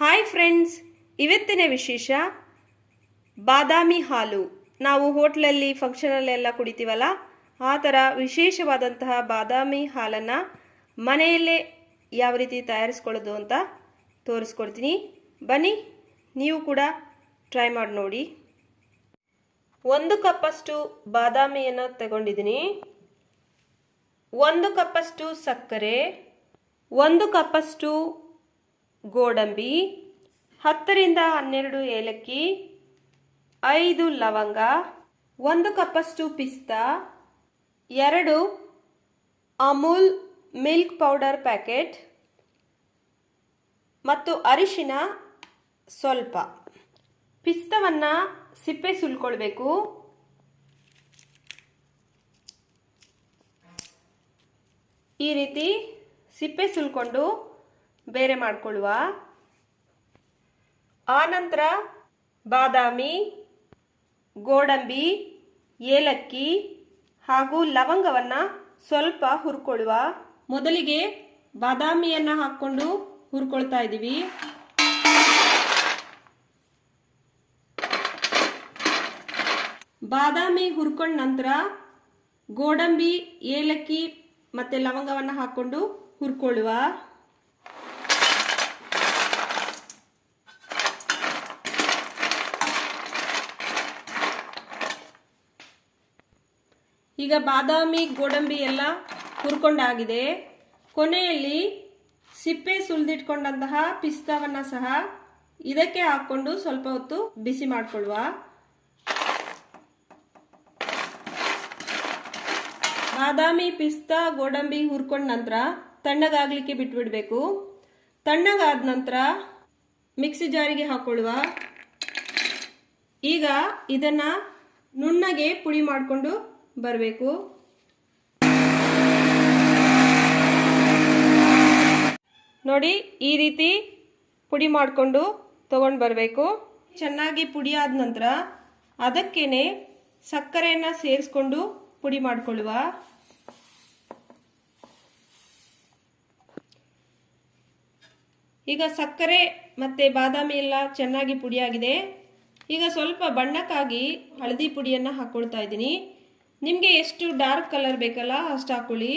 Hi friends, ಇವತ್ತಿನ ವಿಶೇಷ ಬಾದಾಮಿ ಹಾಲು. ನಾವು ಹೋಟ್ಲಲ್ಲಿ ಫಂಕ್ಷನಲ್ಲೆಲ್ಲ ಕುಡಿತೀವಲ್ಲ, ಆ ಥರ ವಿಶೇಷವಾದಂತಹ ಬಾದಾಮಿ ಹಾಲನ್ನು ಮನೆಯಲ್ಲೇ ಯಾವ ರೀತಿ ತಯಾರಿಸ್ಕೊಳ್ಳೋದು ಅಂತ ತೋರಿಸ್ಕೊಡ್ತೀನಿ. ಬನ್ನಿ, ನೀವು ಕೂಡ ಟ್ರೈ ಮಾಡಿ ನೋಡಿ. ಒಂದು ಕಪ್ಪಷ್ಟು ಬಾದಾಮಿಯನ್ನು ತಗೊಂಡಿದ್ದೀನಿ. ಒಂದು ಕಪ್ಪಷ್ಟು ಸಕ್ಕರೆ, ಒಂದು ಕಪ್ಪಷ್ಟು ಗೋಡಂಬಿ, ಹತ್ತರಿಂದ ಹನ್ನೆರಡು ಏಲಕ್ಕಿ, ಐದು ಲವಂಗ, ಒಂದು ಕಪ್ಪಷ್ಟು ಪಿಸ್ತಾ, ಎರಡು ಅಮೂಲ್ ಮಿಲ್ಕ್ ಪೌಡರ್ ಪ್ಯಾಕೆಟ್ ಮತ್ತು ಅರಿಶಿನ ಸ್ವಲ್ಪ. ಪಿಸ್ತವನ್ನು ಸಿಪ್ಪೆ ಸುಲ್ಕೊಳ್ಬೇಕು. ಈ ರೀತಿ ಸಿಪ್ಪೆ ಸುಲ್ಕೊಂಡು ಬೇರೆ ಮಾಡಿಕೊಳ್ಳುವ. ಆನಂತರ ಬಾದಾಮಿ, ಗೋಡಂಬಿ, ಏಲಕ್ಕಿ ಹಾಗೂ ಲವಂಗವನ್ನು ಸ್ವಲ್ಪ ಹುರ್ಕೊಳ್ಳುವ. ಮೊದಲಿಗೆ ಬಾದಾಮಿಯನ್ನು ಹಾಕ್ಕೊಂಡು ಹುರ್ಕೊಳ್ತಾ ಇದ್ದೀವಿ. ಬಾದಾಮಿ ಹುರ್ಕೊಂಡ ನಂತರ ಗೋಡಂಬಿ, ಏಲಕ್ಕಿ ಮತ್ತು ಲವಂಗವನ್ನು ಹಾಕ್ಕೊಂಡು ಹುರ್ಕೊಳ್ಳುವ. ಈಗ ಬಾದಾಮಿ ಗೋಡಂಬಿ ಎಲ್ಲ ಹುರ್ಕೊಂಡಾಗಿದೆ. ಕೊನೆಯಲ್ಲಿ ಸಿಪ್ಪೆ ಸುಲಿದಿಟ್ಕೊಂಡಂತಹ ಪಿಸ್ತಾವನ್ನು ಸಹ ಇದಕ್ಕೆ ಹಾಕ್ಕೊಂಡು ಸ್ವಲ್ಪ ಹೊತ್ತು ಬಿಸಿ ಮಾಡಿಕೊಳ್ಳುವ ಬಾದಾಮಿ ಪಿಸ್ತಾ ಗೋಡಂಬಿ ಹುರ್ಕೊಂಡ ನಂತರ ತಣ್ಣಗಾಗಲಿಕ್ಕೆ ಬಿಟ್ಬಿಡಬೇಕು. ತಣ್ಣಗಾದ ನಂತರ ಮಿಕ್ಸಿ ಜಾರಿಗೆ ಹಾಕೊಳ್ಳುವ ಈಗ ಇದನ್ನು ನುಣ್ಣಗೆ ಪುಡಿ ಮಾಡಿಕೊಂಡು ಬರಬೇಕು. ನೋಡಿ, ಈ ರೀತಿ ಪುಡಿ ಮಾಡಿಕೊಂಡು ತಗೊಂಡು ಬರಬೇಕು. ಚೆನ್ನಾಗಿ ಪುಡಿ ಆದ ನಂತರ ಅದಕ್ಕೇನೆ ಸಕ್ಕರೆಯನ್ನು ಸೇರಿಸ್ಕೊಂಡು ಪುಡಿ ಮಾಡಿಕೊಳ್ಳುವ. ಈಗ ಸಕ್ಕರೆ ಮತ್ತು ಬಾದಾಮಿ ಎಲ್ಲ ಚೆನ್ನಾಗಿ ಪುಡಿಯಾಗಿದೆ ಈಗ ಸ್ವಲ್ಪ ಬಣ್ಣಕ್ಕಾಗಿ ಹಳದಿ ಪುಡಿಯನ್ನು ಹಾಕ್ಕೊಳ್ತಾ ಇದ್ದೀನಿ. ನಿಮಗೆ ಎಷ್ಟು ಡಾರ್ಕ್ ಕಲರ್ ಬೇಕಲ್ಲ ಅಷ್ಟು ಹಾಕ್ಕೊಳ್ಳಿ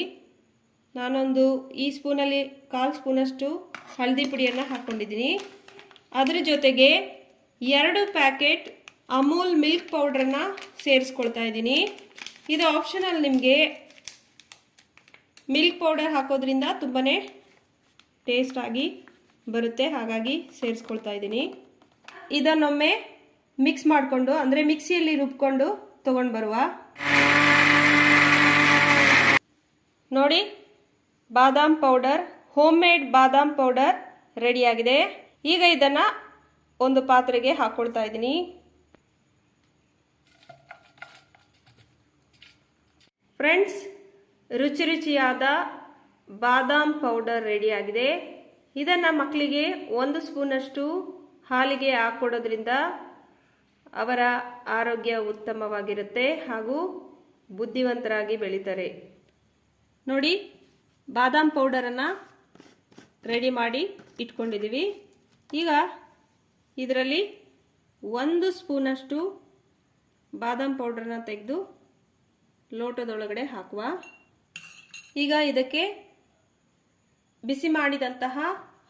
ನಾನೊಂದು ಈ ಸ್ಪೂನಲ್ಲಿ ಕಾಲು ಸ್ಪೂನಷ್ಟು ಹಳದಿ ಪುಡಿಯನ್ನು ಹಾಕ್ಕೊಂಡಿದ್ದೀನಿ ಅದರ ಜೊತೆಗೆ ಎರಡು ಪ್ಯಾಕೆಟ್ ಅಮೂಲ್ ಮಿಲ್ಕ್ ಪೌಡ್ರನ್ನು ಸೇರಿಸ್ಕೊಳ್ತಾ ಇದ್ದೀನಿ. ಇದು ಆಪ್ಷನಲ್ ನಿಮಗೆ ಮಿಲ್ಕ್ ಪೌಡರ್ ಹಾಕೋದ್ರಿಂದ ತುಂಬಾ ಟೇಸ್ಟಾಗಿ ಬರುತ್ತೆ. ಹಾಗಾಗಿ ಸೇರಿಸ್ಕೊಳ್ತಾ ಇದ್ದೀನಿ. ಇದನ್ನೊಮ್ಮೆ ಮಿಕ್ಸ್ ಮಾಡಿಕೊಂಡು, ಅಂದರೆ ಮಿಕ್ಸಿಯಲ್ಲಿ ರುಬ್ಕೊಂಡು ತೊಗೊಂಡು ಬರುವ ನೋಡಿ, ಬಾದಾಮ್ ಪೌಡರ್ ಹೋಮ್ ಮೇಡ್ ಬಾದಾಮ್ ಪೌಡರ್ ರೆಡಿಯಾಗಿದೆ. ಈಗ ಇದನ್ನು ಒಂದು ಪಾತ್ರೆಗೆ ಹಾಕ್ಕೊಳ್ತಾ ಇದ್ದೀನಿ. ಫ್ರೆಂಡ್ಸ್, ರುಚಿ ರುಚಿಯಾದ ಬಾದಾಮ್ ಪೌಡರ್ ರೆಡಿಯಾಗಿದೆ. ಇದನ್ನು ಮಕ್ಕಳಿಗೆ ಒಂದು ಸ್ಪೂನಷ್ಟು ಹಾಲಿಗೆ ಹಾಕ್ಕೊಡೋದ್ರಿಂದ ಅವರ ಆರೋಗ್ಯ ಉತ್ತಮವಾಗಿರುತ್ತೆ ಹಾಗೂ ಬುದ್ಧಿವಂತರಾಗಿ ಬೆಳೀತಾರೆ. ನೋಡಿ, ಬಾದಾಮ್ ಪೌಡರನ್ನು ರೆಡಿ ಮಾಡಿ ಇಟ್ಕೊಂಡಿದ್ದೀವಿ ಈಗ ಇದರಲ್ಲಿ ಒಂದು ಸ್ಪೂನಷ್ಟು ಬಾದಾಮ್ ಪೌಡರನ್ನ ತೆಗೆದು ಲೋಟದೊಳಗಡೆ ಹಾಕುವ. ಈಗ ಇದಕ್ಕೆ ಬಿಸಿ ಮಾಡಿದಂತಹ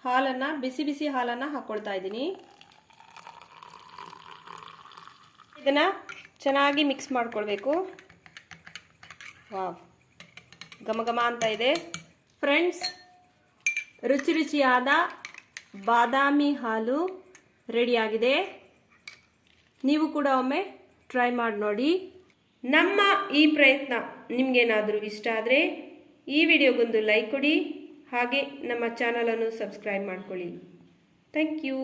ಹಾಲನ್ನು, ಬಿಸಿ ಬಿಸಿ ಹಾಲನ್ನು ಹಾಕ್ಕೊಳ್ತಾ ಇದ್ದೀನಿ. ಇದನ್ನು ಚೆನ್ನಾಗಿ ಮಿಕ್ಸ್ ಮಾಡ್ಕೊಳ್ಬೇಕು. ವಾವ್. ಘಮ ಅಂತ ಇದೆ. ಫ್ರೆಂಡ್ಸ್ ರುಚಿ ರುಚಿಯಾದ ಬಾದಾಮಿ ಹಾಲು ರೆಡಿಯಾಗಿದೆ ನೀವು ಕೂಡ ಒಮ್ಮೆ ಟ್ರೈ ಮಾಡಿ ನೋಡಿ. ನಮ್ಮ ಈ ಪ್ರಯತ್ನ ನಿಮಗೇನಾದರೂ ಇಷ್ಟ ಆದರೆ ಈ ವಿಡಿಯೋಗೊಂದು ಲೈಕ್ ಕೊಡಿ. ಹಾಗೆ ನಮ್ಮ ಚಾನಲನ್ನು ಸಬ್ಸ್ಕ್ರೈಬ್ ಮಾಡ್ಕೊಳ್ಳಿ. Thank you